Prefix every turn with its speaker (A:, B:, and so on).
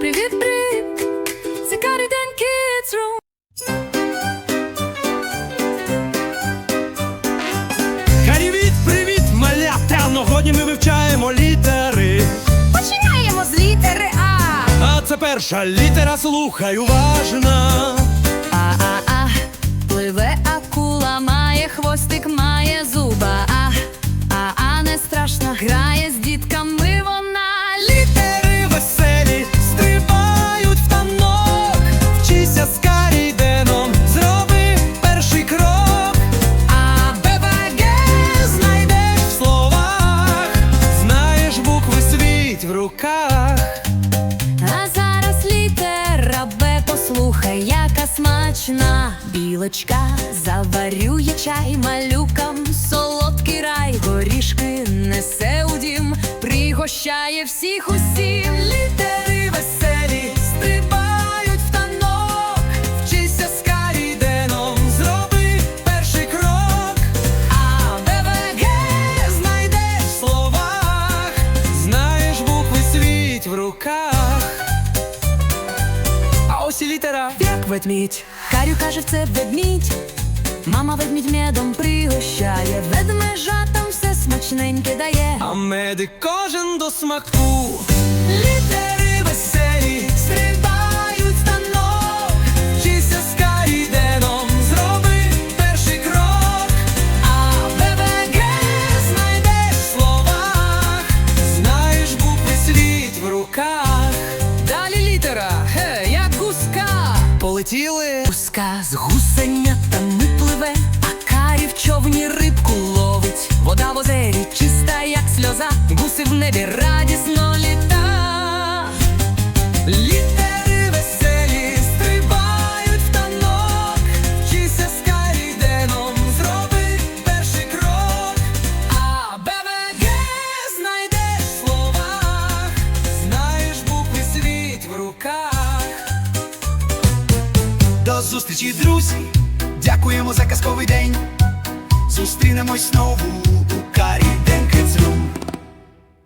A: Привіт, привіт! Це Каріден Kids Room.
B: Привіт, привіт, малята! Сьогодні ми вивчаємо літери.
A: Починаємо з літери А.
B: А це перша літера, слухай уважно. Руках.
A: А зараз літера Б, послухай, яка смачна білочка заварює чай малюкам, солодкий рай, горішки несе у дім, пригощає всіх
B: руках. А ось і літера, як ведмідь.
A: Карю каже, це ведмідь. Мама ведмідь медом пригощає, ведмежатам все смачненьке дає.
B: А медик кожен до смаку. Літери Полетіли.
A: Пуска з гусенятами пливе, а карі в човні рибку ловить. Вода в озері чиста, як сльоза, гуси в небі радісно літа.
C: До зустрічі, друзі! Дякуємо за казковий день. Зустрінемось знову у карі